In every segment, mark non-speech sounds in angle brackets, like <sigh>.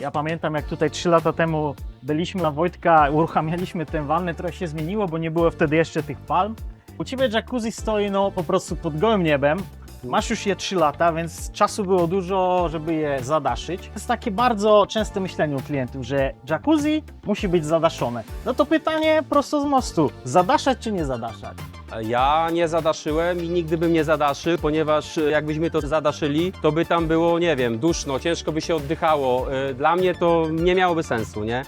Ja pamiętam, jak tutaj 3 lata temu byliśmy na Wojtka, uruchamialiśmy tę wannę, trochę się zmieniło, bo nie było wtedy jeszcze tych palm. U Ciebie jacuzzi stoi no po prostu pod gołym niebem. Masz już je 3 lata, więc czasu było dużo, żeby je zadaszyć. To jest takie bardzo częste myślenie u klientów, że jacuzzi musi być zadaszone. No to pytanie prosto z mostu. Zadaszać czy nie zadaszać? Ja nie zadaszyłem i nigdy bym nie zadaszył, ponieważ e, jakbyśmy to zadaszyli, to by tam było, nie wiem, duszno, ciężko by się oddychało. E, Dla mnie to nie miałoby sensu, nie?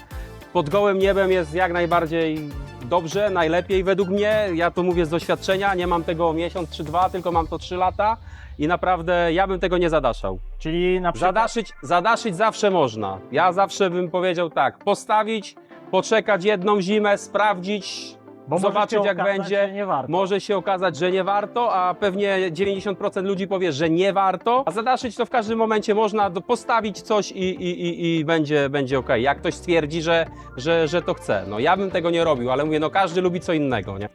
Pod gołym niebem jest jak najbardziej dobrze, najlepiej według mnie. Ja to mówię z doświadczenia, nie mam tego miesiąc czy dwa, tylko mam to trzy lata i naprawdę ja bym tego nie zadaszał. Czyli na przykład... Zadaszyć, zadaszyć zawsze można. Ja zawsze bym powiedział tak, postawić, poczekać jedną zimę, sprawdzić, bo zobaczyć, jak okazać, będzie. że Nie warto. może się okazać, że nie warto, a pewnie 90% ludzi powie, że nie warto. A zadaszyć to w każdym momencie można do- postawić coś i, i, i, i będzie, będzie ok. Jak ktoś stwierdzi, że, że, że to chce. No ja bym tego nie robił, ale mówię, no każdy lubi co innego, nie?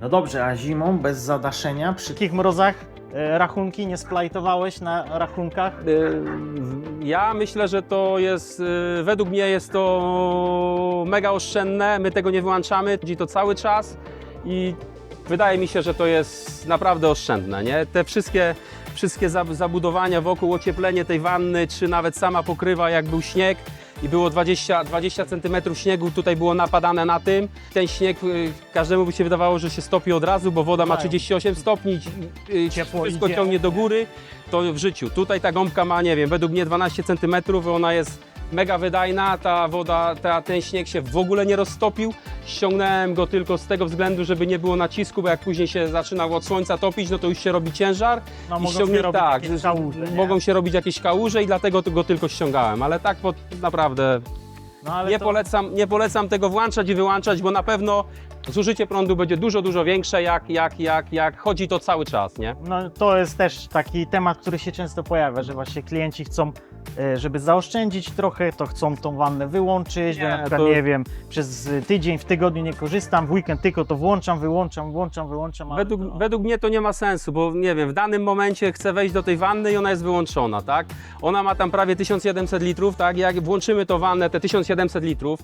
No dobrze, a zimą bez zadaszenia przy takich mrozach rachunki nie splajtowałeś na rachunkach? Y, Ja myślę, że to jest, y, według mnie jest to mega oszczędne, my tego nie wyłączamy, chodzi to cały czas i wydaje mi się, że to jest naprawdę oszczędne, nie? Te wszystkie, wszystkie zab- zabudowania wokół, ocieplenie tej wanny, czy nawet sama pokrywa, jak był śnieg i było 20, 20 cm śniegu, tutaj było napadane na tym. Ten śnieg, y, każdemu by się wydawało, że się stopi od razu, bo woda ma Tak. 38 stopni, y, Ciepło wszystko idzie. ciągnie do góry to w życiu. Tutaj ta gąbka ma, nie wiem, według mnie 12 cm, ona jest mega wydajna, ta woda, ta, ten śnieg się w ogóle nie roztopił. Ściągnąłem go tylko z tego względu, żeby nie było nacisku, bo jak później się zaczynał od słońca topić, no to już się robi ciężar. No I mogą ściągnie- się robić tak, jakieś że- kałuże, nie? mogą się robić jakieś kałuże i dlatego go tylko ściągałem, ale tak pod, naprawdę no, ale nie, to, polecam, nie polecam tego włączać i wyłączać, bo na pewno zużycie prądu będzie dużo, dużo większe, jak, jak, jak, jak chodzi to cały czas, nie? No, to jest też taki temat, który się często pojawia, że właśnie klienci chcą, e, żeby zaoszczędzić trochę, to chcą tą wannę wyłączyć, Nie, że na przykład, to- nie wiem, przez tydzień w tygodniu nie korzystam, w weekend tylko to włączam, wyłączam, włączam, wyłączam. ale Według, to, według mnie to nie ma sensu, bo nie wiem, w danym momencie chcę wejść do tej wanny i ona jest wyłączona, tak? Ona ma tam prawie 1700 litrów, tak? Jak włączymy to wannę, te 1700 litrów,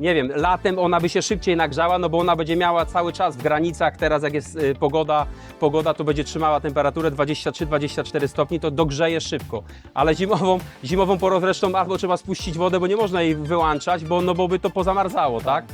nie wiem, latem ona by się szybciej nagrzała, no bo ona będzie miała cały czas w granicach, teraz jak jest y, pogoda, pogoda to będzie trzymała temperaturę 23-24 stopni, to dogrzeje szybko. Ale zimową, zimową porą zresztą albo trzeba spuścić wodę, bo nie można jej wyłączać, bo, no bo by to pozamarzało, tak?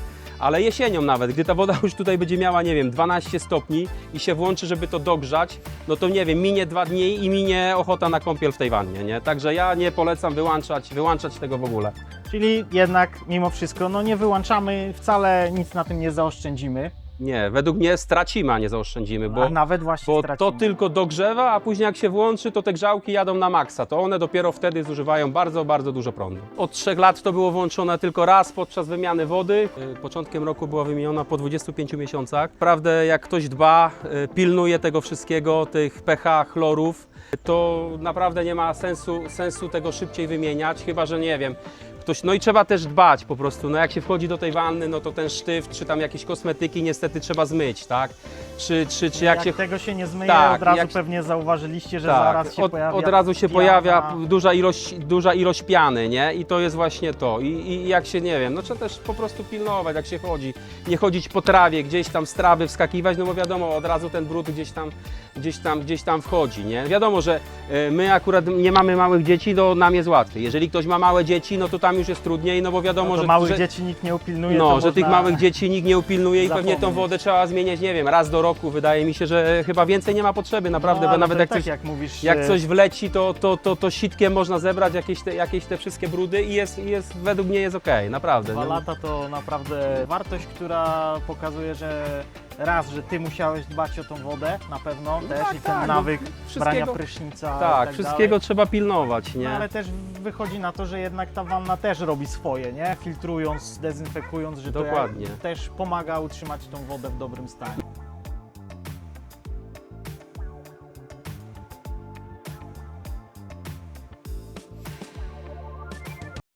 Ale jesienią nawet, gdy ta woda już tutaj będzie miała, nie wiem, 12 stopni i się włączy, żeby to dogrzać, no to nie wiem, minie dwa dni i minie ochota na kąpiel w tej wannie, nie? Także ja nie polecam wyłączać, wyłączać tego w ogóle. Czyli jednak mimo wszystko, no nie wyłączamy, wcale nic na tym nie zaoszczędzimy, Nie, według mnie stracimy, a nie zaoszczędzimy, bo, a nawet właśnie bo stracimy. to tylko dogrzewa, a później jak się włączy, to te grzałki jadą na maksa, to one dopiero wtedy zużywają bardzo, bardzo dużo prądu. Od trzech lat to było włączone tylko raz podczas wymiany wody. Y, Początkiem roku była wymieniona po 25 miesiącach. Naprawdę jak ktoś dba, y, pilnuje tego wszystkiego, tych pH, chlorów, to naprawdę nie ma sensu, sensu tego szybciej wymieniać, chyba że nie wiem. Ktoś, no i trzeba też dbać po prostu, no jak się wchodzi do tej wanny, no to ten sztyft, czy tam jakieś kosmetyki niestety trzeba zmyć, tak? Czy, czy, czy jak, jak się tego się nie zmyje, Tak, od razu jak- pewnie zauważyliście, że tak, zaraz się od, pojawia od razu się piana. pojawia duża ilość, duża ilość piany, nie? I to jest właśnie to. I, I jak się, nie wiem, no trzeba też po prostu pilnować, jak się chodzi. Nie chodzić po trawie, gdzieś tam z trawy wskakiwać, no bo wiadomo, od razu ten brud gdzieś tam, gdzieś tam, gdzieś tam wchodzi, nie? Wiadomo, że e, my akurat nie mamy małych dzieci, to nam jest łatwiej. Jeżeli ktoś ma małe dzieci, no to tam już jest trudniej, no bo wiadomo, no że... małych że dzieci nikt nie upilnuje. no, że tych małych dzieci nikt nie upilnuje i <laughs> pewnie tą zapomnieć. wodę trzeba zmieniać, nie wiem, raz do roku. Wydaje mi się, że chyba więcej nie ma potrzeby, naprawdę, no, bo nawet jak tak coś, jak mówisz, jak e, coś wleci, to, to, to, to sitkiem można zebrać jakieś te, jakieś te wszystkie brudy i jest, jest według mnie jest okej, naprawdę. Dwa no. lata to naprawdę wartość, która pokazuje, że raz, że ty musiałeś dbać o tą wodę, na pewno też tak, i ten tak, no, nawyk brania wszystkiego- prysznica. i Tak, tak wszystkiego dalej. trzeba pilnować, nie? No, ale też wychodzi na to, że jednak ta wanna też robi swoje, nie? Filtrując, dezynfekując, że Dokładnie. to jak- też pomaga utrzymać tą wodę w dobrym stanie.